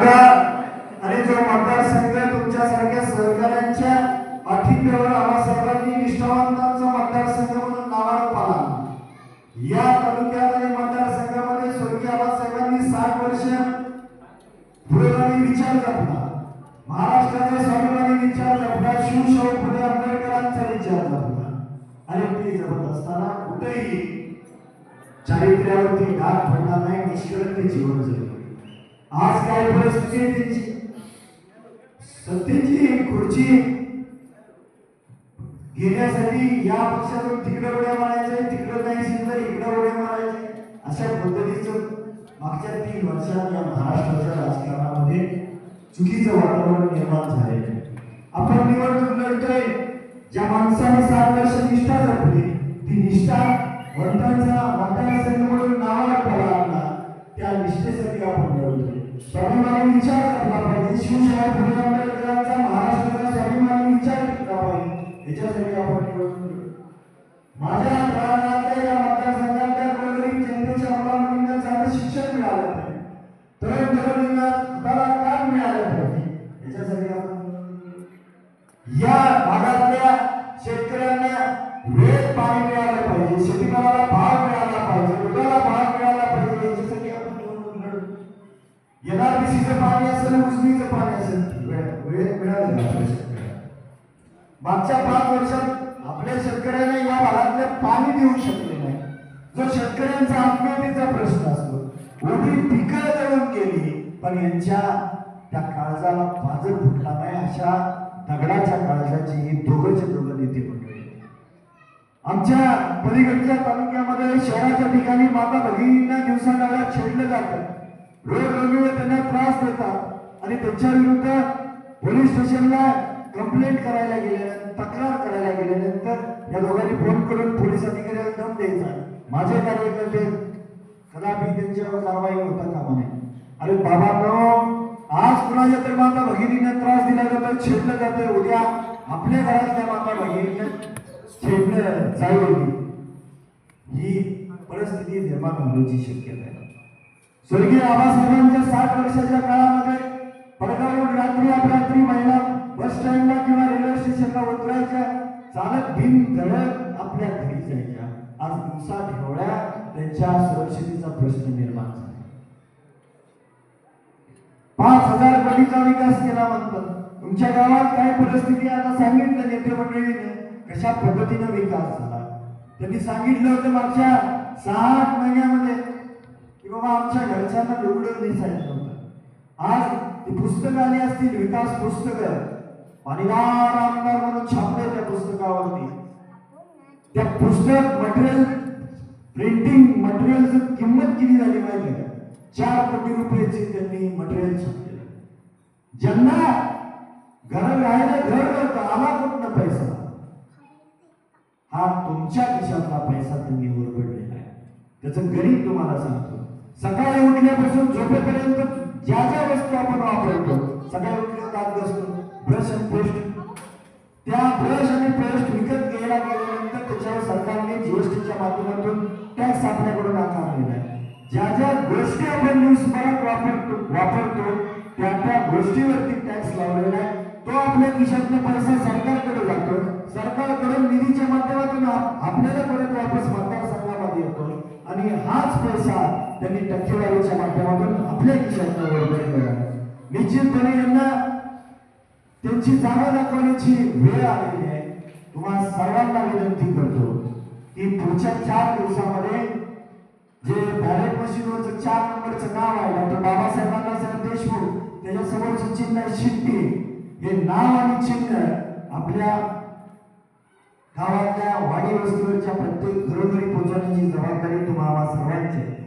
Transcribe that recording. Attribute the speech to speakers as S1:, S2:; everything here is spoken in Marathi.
S1: आणि जो मतदारसंघ तुमच्यासारख्या सहकाऱ्यांच्या पाठिंब्यावर आबासाहेबांनी निष्ठावंतांचा मतदारसंघ म्हणून नावावर आला या तालुक्यात आणि मतदारसंघामध्ये स्वर्गीय आबासाहेबांनी साठ वर्ष पुरोगामी विचार जपला. महाराष्ट्राच्या स्वाभिमानी विचार जपला. शिवशाहू फुले आंबेडकरांचा विचार जपला. आणि ते जपत असताना कुठेही चारित्र्यावरती डाग पडला नाही निष्कलंक जीवन जगले. आज काय परिस्थिती आहे त्यांची? सत्तेची खुर्ची. घेण्यासाठी या पक्षातून तिकडे उड्या मारायचे तिकडे नाही शिंदे इकडे उड्या मारायचे अशा पद्धतीचं मागच्या तीन वर्षात या महाराष्ट्राच्या राजकारणामध्ये चुकीचं वातावरण निर्माण झाले आपण निवडणूक लढतोय. ज्या माणसाने सात वर्ष निष्ठा जपली ती निष्ठा वंतांचा संघ म्हणून नावाला पडला त्या निष्ठेसाठी आपण लढतोय. स्वाभिमानी विचार जपला पाहिजे. शिवशाही फुले आंबेडकरांचा महाराष्ट्राचा स्वाभिमानी विचार टिकला पाहिजे. याच्यासाठी आपण निवडणूक माझ्या मागच्या पाच वर्षात आपल्या शेतकऱ्यांना या भागातले पाणी देऊ शकले नाही. जो शेतकऱ्यांचा आत्महत्येचा प्रश्न असतो उभी पिकं जळून गेली पण यांच्या त्या काळजाला पाजर फुटला नाही अशा दगडाच्या काळजाची ही दोघंचे दोघं नेते मंडळी आमच्या पलीकडच्या तालुक्यामध्ये शहराच्या ठिकाणी माता भगिनींना दिवसाकाळात छेडलं जातं. रोज रोडवर त्यांना त्रास देतात आणि त्यांच्या विरुद्ध पोलीस स्टेशनला कंप्लेंट करायला गेल्यानंतर तक्रार करायला गेल्यानंतर या दोघांनी फोन करून पोलीस अधिकाऱ्याला दम द्यायचा. माझे कार्यकर्ते कदापि त्यांच्यावर कारवाई होता कामा नये. अरे बाबांनो आज कुणाच्या तर माता भगिनीने त्रास दिला जातो छेडलं जातं उद्या आपल्या घरातल्या माता भगिनीने छेडलं जाईल. ही परिस्थिती निर्माण होण्याची शक्यता आहे. स्वर्गीय आबासाहेबांच्या साठ वर्षाच्या काळात चालत आपल्या घरी जायच्या. आज दिवसा ढेवळ्या त्यांच्या सुरक्षितेचा प्रश्न निर्माण झाला. पाच हजार कोटीचा विकास केला म्हणतात. तुमच्या गावात काय परिस्थिती आता सांगितलं नेते मंडळीने. कशा पद्धतीनं विकास झाला? त्यांनी सांगितलं होतं मागच्या सहा आठ महिन्यामध्ये की बाबा आमच्या घरच्यांना लुगडं दिसायचं होतं. आज ती पुस्तकं आली असतील विकास पुस्तकं. पाणीदार आमदार म्हणून छापले त्या पुस्तकावरती. त्या पुस्तक मटेरियल प्रिंटिंग मटेरियलची किंमत किती झाली माहिती का चार कोटी रुपयाची त्यांनी मटेरियल छापलेलं ज्यांना घर राहायला घर नव्हतं आला कुठनं पैसा? हा तुमच्या खिशातला पैसा त्यांनी ओरबडलेला आहे. त्याचं गरीब तुम्हाला सांगतो. सकाळी उठल्यापासून झोपेपर्यंत ज्या ज्या वस्तू आपण वापरतो सकाळी उठल्या दात असतो ब्रश आणि पेस्ट त्या ब्रश आणि पेस्ट विकत टॅक्स आपल्याकडून आकारलेला आहे. ज्या ज्या गोष्टी आपण दिवसभरात वापरतो वापरतो त्या त्या गोष्टीवरती टॅक्स लावलेला आहे. तो आपल्या खिशातला पैसा सरकारकडे जातो. सरकारकडून निधीच्या माध्यमातून आपल्याला परत वापस मतदारसंघामध्ये येतो. आणि हाच पैसा त्यांनी टक्केवारीच्या माध्यमातून आपल्या खिशातला वळवलेला आहे निश्चितपणे यांना त्यांची जागा दाखवण्याची वेळ आलेली आहे. तुम्हाला सर्वांना विनंती करतो की पुढच्या चार दिवसामध्ये बॅलेट चार नंबरचं नाव आहे. डॉक्टर बाबासाहेब अण्णासाहेब देशमुख. त्याच्यासमोरचं चिन्ह आहे शिट्टी हे नाव आणि चिन्ह आपल्या गावातल्या वाडी वस्तीवरच्या प्रत्येक घरोघरी पोहोचवण्याची जबाबदारी तुम्हाला सर्वांची आहे.